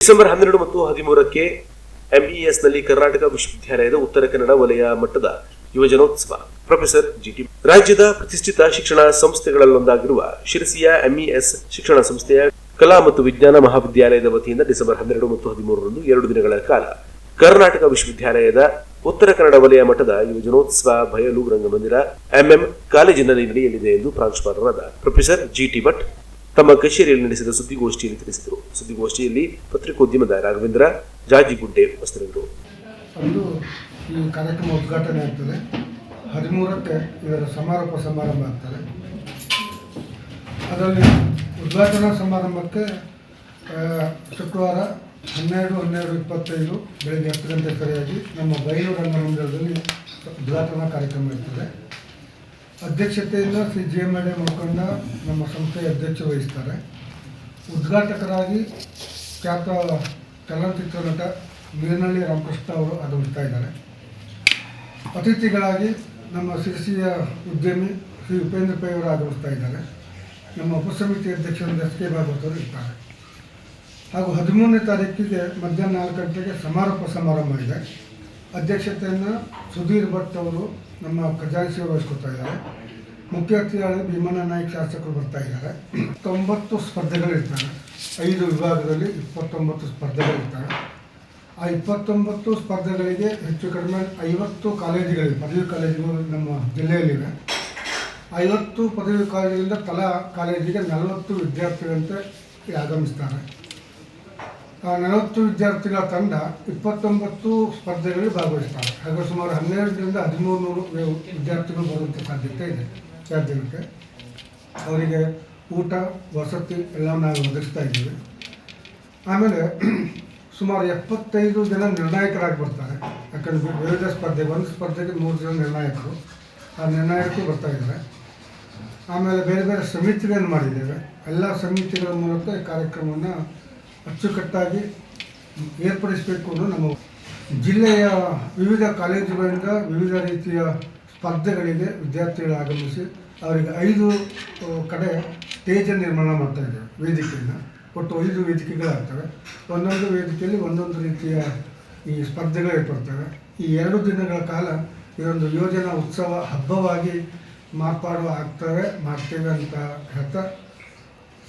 December ಹನ್ನೆರಡು ಮತ್ತು ಹದಿಮೂರಕ್ಕೆ ಎಂಇಎಸ್ನಲ್ಲಿ ಕರ್ನಾಟಕ ವಿಶ್ವವಿದ್ಯಾಲಯದ ಉತ್ತರ ಕನ್ನಡ ವಲಯ ಮಟ್ಟದ ಯುವಜನೋತ್ಸವ. ಪ್ರೊಫೆಸರ್ ಜಿಟಿ ರಾಜ್ಯದ ಪ್ರತಿಷ್ಠಿತ ಶಿಕ್ಷಣ ಸಂಸ್ಥೆಗಳಲ್ಲೊಂದಾಗಿರುವ ಶಿರಸಿಯ ಎಂಇಎಸ್ ಶಿಕ್ಷಣ ಸಂಸ್ಥೆಯ ಕಲಾ ಮತ್ತು ವಿಜ್ಞಾನ ಮಹಾವಿದ್ಯಾಲಯದ ವತಿಯಿಂದ ಡಿಸೆಂಬರ್ ಹನ್ನೆರಡು ಮತ್ತು ಹದಿಮೂರರಂದು ಎರಡು ದಿನಗಳ ಕಾಲ ಕರ್ನಾಟಕ ವಿಶ್ವವಿದ್ಯಾಲಯದ ಉತ್ತರ ಕನ್ನಡ ವಲಯ ಮಟ್ಟದ ಯುವಜನೋತ್ಸವ ಬಯಲು ರಂಗಮಂದಿರ ಎಂಎಂ ಕಾಲೇಜಿನಲ್ಲಿ ನಡೆಯಲಿದೆ ಎಂದು ಪ್ರಾಂಶುಪಾಲರಾದ ಪ್ರೊಫೆಸರ್ ಜಿಟಿ ಭಟ್ ತಮ್ಮ ಕಚೇರಿಯಲ್ಲಿ ನಡೆಸಿದ ಸುದ್ದಿಗೋಷ್ಠಿಯಲ್ಲಿ ತಿಳಿಸಿದರು. ಸುದ್ದಿಗೋಷ್ಠಿಯಲ್ಲಿ ಪತ್ರಿಕೋದ್ಯಮದ ರಾಘವೇಂದ್ರ, ಜಾಜಿಗುಡ್ಡೆ ಉಪಸ್ಥಿತರಿದ್ದರು. ಅಂದು ಈ ಕಾರ್ಯಕ್ರಮ ಉದ್ಘಾಟನೆ ಆಗ್ತದೆ. ಹದಿಮೂರಕ್ಕೆ ಇದರ ಸಮಾರೋಪ ಸಮಾರಂಭ ಆಗ್ತದೆ. ಅದರಲ್ಲಿ ಉದ್ಘಾಟನಾ ಸಮಾರಂಭಕ್ಕೆ ಶುಕ್ರವಾರ ಹನ್ನೆರಡು ಹನ್ನೆರಡು ಇಪ್ಪತ್ತೈದು ಬೆಳಗ್ಗೆ ಹತ್ತು ಗಂಟೆ ಸರಿಯಾಗಿ ನಮ್ಮ ಬಯಲು ರಂಗಮಂದಿರದಲ್ಲಿ ಉದ್ಘಾಟನಾ ಕಾರ್ಯಕ್ರಮ ಇರ್ತದೆ. ಅಧ್ಯಕ್ಷತೆಯನ್ನು ಶ್ರೀ ಜೆ ಎಲ್ ಮುಖಂಡ ನಮ್ಮ ಸಂಸ್ಥೆಯ ಅಧ್ಯಕ್ಷ ವಹಿಸ್ತಾರೆ. ಉದ್ಘಾಟಕರಾಗಿ ಖ್ಯಾತ ಚಲನಚಿತ್ರ ನಟ ಮೀನಳ್ಳಿ ರಾಮಕೃಷ್ಣ ಅವರು ಆಗಮಿಸ್ತಾ ಇದ್ದಾರೆ. ಅತಿಥಿಗಳಾಗಿ ನಮ್ಮ ಶಿರಸಿಯ ಉದ್ಯಮಿ ಶ್ರೀ ಉಪೇಂದ್ರ ಪೈ ಅವರು ಆಗಮಿಸ್ತಾ ಇದ್ದಾರೆ. ನಮ್ಮ ಉಪಸಮಿತಿ ಅಧ್ಯಕ್ಷರಾದ ಎಸ್ ಕೆ ಭಾಗವತ್ ಅವರು ಇರ್ತಾರೆ. ಹಾಗೂ ಹದಿಮೂರನೇ ತಾರೀಕಿಗೆ ಮಧ್ಯಾಹ್ನ ನಾಲ್ಕು ಗಂಟೆಗೆ ಸಮಾರೋಪ ಸಮಾರಂಭ ಇದೆ. ಅಧ್ಯಕ್ಷತೆಯನ್ನು ಸುಧೀರ್ ಭಟ್ ಅವರು ನಮ್ಮ ಖಜಾಂಚಿ ಅವರು ವಹಿಸ್ಕೊಳ್ತಾ ಇದ್ದಾರೆ. ಮುಖ್ಯ ಅತಿಥಿಗಳಾಗಿ ಭೀಮಣ್ಣ ನಾಯಕ್ ಶಾಸಕರು ಬರ್ತಾ ಇದ್ದಾರೆ. ತೊಂಬತ್ತು ಸ್ಪರ್ಧೆಗಳಿರ್ತಾರೆ ಐದು ವಿಭಾಗದಲ್ಲಿ ಇಪ್ಪತ್ತೊಂಬತ್ತು ಸ್ಪರ್ಧೆಗಳಿರ್ತಾರೆ ಆ ಇಪ್ಪತ್ತೊಂಬತ್ತು ಸ್ಪರ್ಧೆಗಳಿಗೆ ಹೆಚ್ಚು ಕಡಿಮೆ ಐವತ್ತು ಕಾಲೇಜುಗಳಿವೆ. ಪದವಿ ಕಾಲೇಜುಗಳು ನಮ್ಮ ಜಿಲ್ಲೆಯಲ್ಲಿವೆ. ಐವತ್ತು ಪದವಿ ಕಾಲೇಜಿನಿಂದ ತಲಾ ಕಾಲೇಜಿಗೆ ನಲವತ್ತು ವಿದ್ಯಾರ್ಥಿಗಳಂತೆ ಆಗಮಿಸ್ತಾರೆ. ನಲವತ್ತು ವಿದ್ಯಾರ್ಥಿಗಳ ತಂಡ ಇಪ್ಪತ್ತೊಂಬತ್ತು ಸ್ಪರ್ಧೆಗಳಲ್ಲಿ ಭಾಗವಹಿಸ್ತಾರೆ. ಹಾಗೂ ಸುಮಾರು ಹನ್ನೆರಡರಿಂದ ಹದಿಮೂರು ನೂರು ವಿದ್ಯಾರ್ಥಿಗಳು ಬರುವಂಥ ಸಾಧ್ಯತೆ ಇದೆ, ವಿದ್ಯಾರ್ಥಿಗಳಿಗೆ. ಅವರಿಗೆ ಊಟ, ವಸತಿ ಎಲ್ಲ ನಾವು ಒದಗಿಸ್ತಾ ಇದ್ದೀವಿ. ಆಮೇಲೆ ಸುಮಾರು ಎಪ್ಪತ್ತೈದು ಜನ ನಿರ್ಣಾಯಕರಾಗಿ ಬರ್ತಾರೆ. ಯಾಕಂದರೆ ವಿವಿಧ ಸ್ಪರ್ಧೆ, ಒಂದು ಸ್ಪರ್ಧೆಗೆ ಮೂರು ಜನ ನಿರ್ಣಾಯಕರು. ಆ ನಿರ್ಣಾಯಕರು ಬರ್ತಾ ಇದ್ದಾರೆ. ಆಮೇಲೆ ಬೇರೆ ಬೇರೆ ಸಮಿತಿಗಳನ್ನು ಮಾಡಿದ್ದೇವೆ. ಎಲ್ಲ ಸಮಿತಿಗಳ ಮೂಲಕ ಈ ಕಾರ್ಯಕ್ರಮವನ್ನು ಅಚ್ಚುಕಟ್ಟಾಗಿ ಏರ್ಪಡಿಸಬೇಕು ಅನ್ನೋ ನಮ್ಮ ಜಿಲ್ಲೆಯ ವಿವಿಧ ಕಾಲೇಜುಗಳಿಂದ ವಿವಿಧ ರೀತಿಯ ಸ್ಪರ್ಧೆಗಳಿಗೆ ವಿದ್ಯಾರ್ಥಿಗಳು ಆಗಮಿಸಿ ಅವರಿಗೆ ಐದು ಕಡೆ ಸ್ಟೇಜನ್ನು ನಿರ್ಮಾಣ ಮಾಡ್ತಾ ಇದ್ದಾರೆ ವೇದಿಕೆಯನ್ನು. ಒಟ್ಟು ಐದು ವೇದಿಕೆಗಳಾಗ್ತವೆ. ಒಂದೊಂದು ವೇದಿಕೆಯಲ್ಲಿ ಒಂದೊಂದು ರೀತಿಯ ಈ ಸ್ಪರ್ಧೆಗಳು ಏರ್ಪಡ್ತವೆ. ಈ ಎರಡು ದಿನಗಳ ಕಾಲ ಇದೊಂದು ಯೋಜನಾ ಉತ್ಸವ ಹಬ್ಬವಾಗಿ ಮಾರ್ಪಾಡು ಆಗ್ತವೆ, ಮಾಡ್ತೇವೆ ಅಂತ ಹೇಳ್ತಾ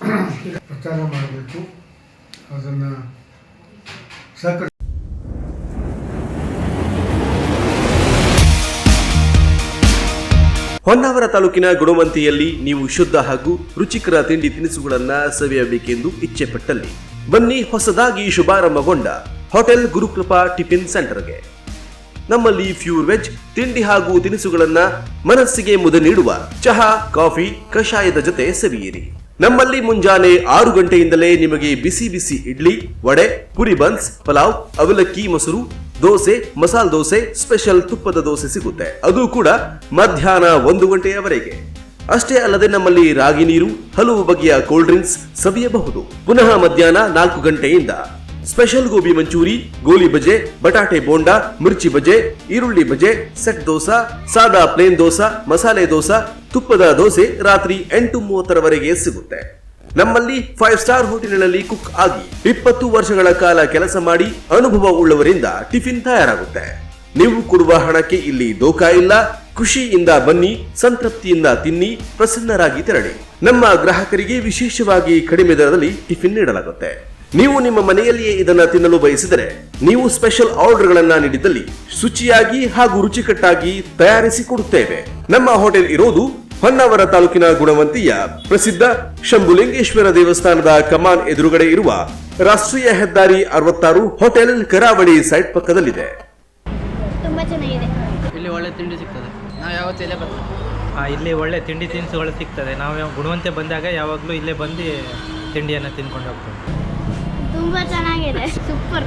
ಪ್ರಚಾರ ಮಾಡಬೇಕು. ಅದನ್ನು ಸಹಕರಿಸ ಹೊನ್ನಾವರ ತಾಲೂಕಿನ ಗುಣವಂತಿಯಲ್ಲಿ ನೀವು ಶುದ್ಧ ಹಾಗೂ ರುಚಿಕರ ತಿಂಡಿ ತಿನಿಸುಗಳನ್ನ ಸವಿಯಬೇಕೆಂದು ಇಚ್ಛೆ ಪಟ್ಟಲ್ಲಿ ಬನ್ನಿ ಹೊಸದಾಗಿ ಶುಭಾರಂಭಗೊಂಡ ಹೋಟೆಲ್ ಗುರುಕೃಪಾ ಟಿಫಿನ್ ಸೆಂಟರ್ಗೆ. ನಮ್ಮಲ್ಲಿ ಫ್ಯೂರ್ ವೆಜ್, ತಿಂಡಿ ಹಾಗೂ ತಿನಿಸುಗಳನ್ನ ಮನಸ್ಸಿಗೆ ಮುದ ನೀಡುವ ಚಹಾ, ಕಾಫಿ, ಕಷಾಯದ ಜೊತೆ ಸವಿಯಿರಿ. ನಮ್ಮಲ್ಲಿ ಮುಂಜಾನೆ ಆರು ಗಂಟೆಯಿಂದಲೇ ನಿಮಗೆ ಬಿಸಿ ಬಿಸಿ ಇಡ್ಲಿ, ವಡೆ, ಪುರಿ ಬನ್ಸ್, ಪಲಾವ್, ಅವಲಕ್ಕಿ, ಮೊಸರು, ದೋಸೆ, ಮಸಾಲ ದೋಸೆ, ಸ್ಪೆಷಲ್ ತುಪ್ಪದ ದೋಸೆ ಸಿಗುತ್ತೆ. ಅದು ಕೂಡ ಮಧ್ಯಾಹ್ನ ಒಂದು ಗಂಟೆಯವರೆಗೆ. ಅಷ್ಟೇ ಅಲ್ಲದೆ ನಮ್ಮಲ್ಲಿ ರಾಗಿ ನೀರು, ಹಲವು ಬಗೆಯ ಕೋಲ್ಡ್ ಡ್ರಿಂಕ್ಸ್ ಸವಿಯಬಹುದು. ಪುನಃ ಮಧ್ಯಾಹ್ನ ನಾಲ್ಕು ಗಂಟೆಯಿಂದ. ಸ್ಪೆಷಲ್ ಗೋಬಿ ಮಂಚೂರಿ, ಗೋಲಿ ಬಜೆ, ಬಟಾಟೆ ಬೋಂಡಾ, ಮಿರ್ಚಿ ಬಜೆ, ಈರುಳ್ಳಿ ಬಜೆ, ಸೆಟ್ ದೋಸಾ, ಸಾದಾ ಪ್ಲೇನ್ ದೋಸಾ, ಮಸಾಲೆ ದೋಸಾ, ತುಪ್ಪದ ದೋಸೆ ರಾತ್ರಿ ಎಂಟು ಮೂವತ್ತರವರೆಗೆ ಸಿಗುತ್ತೆ. ನಮ್ಮಲ್ಲಿ ಫೈವ್ ಸ್ಟಾರ್ ಹೋಟೆಲ್ನಲ್ಲಿ ಕುಕ್ ಆಗಿ ಇಪ್ಪತ್ತು ವರ್ಷಗಳ ಕಾಲ ಕೆಲಸ ಮಾಡಿ ಅನುಭವ ಉಳ್ಳವರಿಂದ ಟಿಫಿನ್ ತಯಾರಾಗುತ್ತೆ. ನೀವು ಕೊಡುವ ಹಣಕ್ಕೆ ಇಲ್ಲಿ ದೋಖಾ ಇಲ್ಲ, ಖುಷಿಯಿಂದ ಬನ್ನಿ, ಸಂತೃಪ್ತಿಯಿಂದ ತಿನ್ನಿ, ಪ್ರಸನ್ನರಾಗಿ ತೆರಳಿ. ನಮ್ಮ ಗ್ರಾಹಕರಿಗೆ ವಿಶೇಷವಾಗಿ ಕಡಿಮೆ ದರದಲ್ಲಿ ಟಿಫಿನ್ ನೀಡಲಾಗುತ್ತೆ. ನೀವು ನಿಮ್ಮ ಮನೆಯಲ್ಲಿಯೇ ಇದನ್ನ ತಿನ್ನಲು ಬಯಸಿದರೆ ನೀವು ಸ್ಪೆಷಲ್ ಆರ್ಡರ್ಗಳನ್ನ ನೀಡಿದಲ್ಲಿ ಶುಚಿಯಾಗಿ ಹಾಗೂ ರುಚಿಕಟ್ಟಾಗಿ ತಯಾರಿಸಿ ಕೊಡುತ್ತೇವೆ. ನಮ್ಮ ಹೋಟೆಲ್ ಇರೋದು ಹೊನ್ನಾವರ ತಾಲೂಕಿನ ಗುಣವಂತಿಯ ಪ್ರಸಿದ್ಧ ಶಂಭುಲಿಂಗೇಶ್ವರ ದೇವಸ್ಥಾನದ ಕಮಾನ್ ಎದುರುಗಡೆ ಇರುವ ರಾಷ್ಟ್ರೀಯ ಹೆದ್ದಾರಿ ಅರವತ್ತಾರು ಹೋಟೆಲ್ ಕರಾವಳಿ ಸೈಟ್ ಪಕ್ಕದಲ್ಲಿದೆ. ತುಂಬ ಚೆನ್ನಾಗಿದೆ. ಇಲ್ಲಿ ಒಳ್ಳೆ ತಿಂಡಿ ಸಿಗ್ತದೆ. ನಾವು ಯಾವತ್ತೂ ಇಲ್ಲೇ ಬರ್ತೀವಿ? ಆ, ಇಲ್ಲಿ ಒಳ್ಳೆ ತಿಂಡಿ ತಿನಿಸುಗಳು ಸಿಗ್ತದೆ. ನಾವು ಯಾವ- ಗುಣವಂತೆ ಬಂದಾಗ ಯಾವಾಗಲೂ ಇಲ್ಲೇ ಬಂದು ತಿಂಡಿಯನ್ನು ತಿನ್ಕೊಂಡು ಹೋಗ್ತೇವೆ. ತುಂಬ ಚೆನ್ನಾಗಿದೆ super